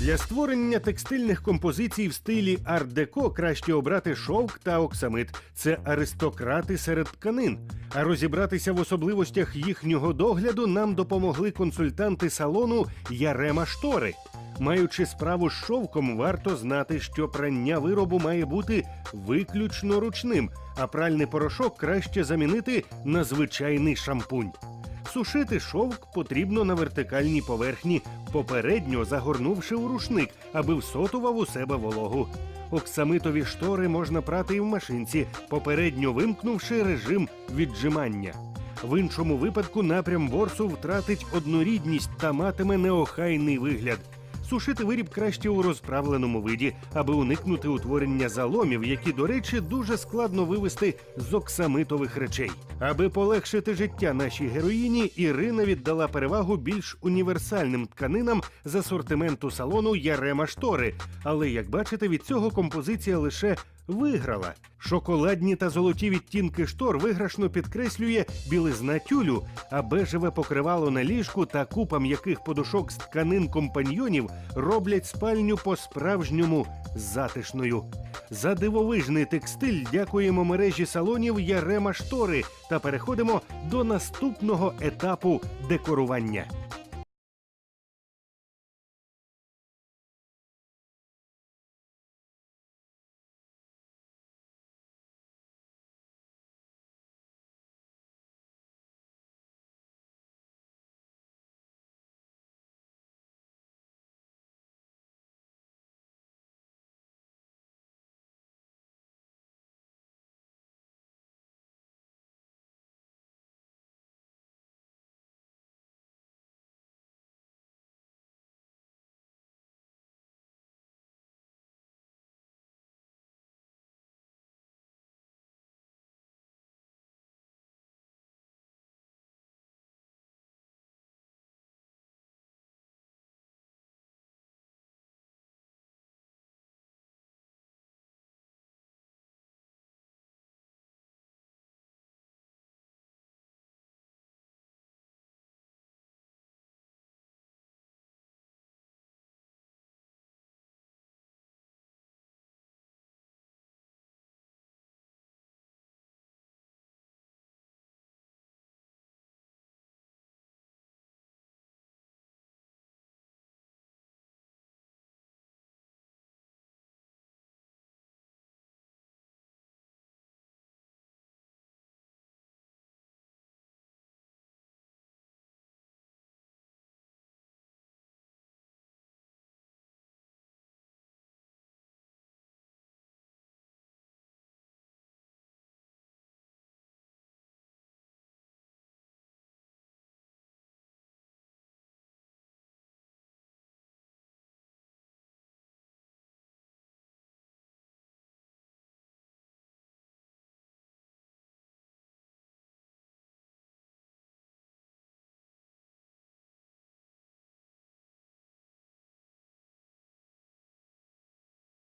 Для створення текстильних композицій в стилі арт-деко краще обрати шовк та оксамит. Це аристократи серед тканин. А розібратися в особливостях їхнього догляду нам допомогли консультанти салону Ярема Штори. Маючи справу з шовком, варто знати, що прання виробу має бути виключно ручним, а пральний порошок краще замінити на звичайний шампунь. Сушити шовк потрібно на вертикальній поверхні, попередньо загорнувши у рушник, аби всотував у себе вологу. Оксамитові штори можна прати і в машинці, попередньо вимкнувши режим віджимання. В іншому випадку напрям ворсу втратить однорідність та матиме неохайний вигляд. Сушити виріб краще у розправленому виді, аби уникнути утворення заломів, які, до речі, дуже складно вивести з оксамитових речей. Аби полегшити життя нашій героїні, Ірина віддала перевагу більш універсальним тканинам з асортименту салону Ярема Штори. Але як бачите, від цього композиція лише виграла. Шоколадні та золоті відтінки штор виграшно підкреслює білизна тюлю, а бежеве покривало на ліжку та купа м'яких подушок з тканин компаньйонів роблять спальню по-справжньому затишною. За дивовижний текстиль дякуємо мережі салонів Ярема Штори та переходимо до наступного етапу декорування.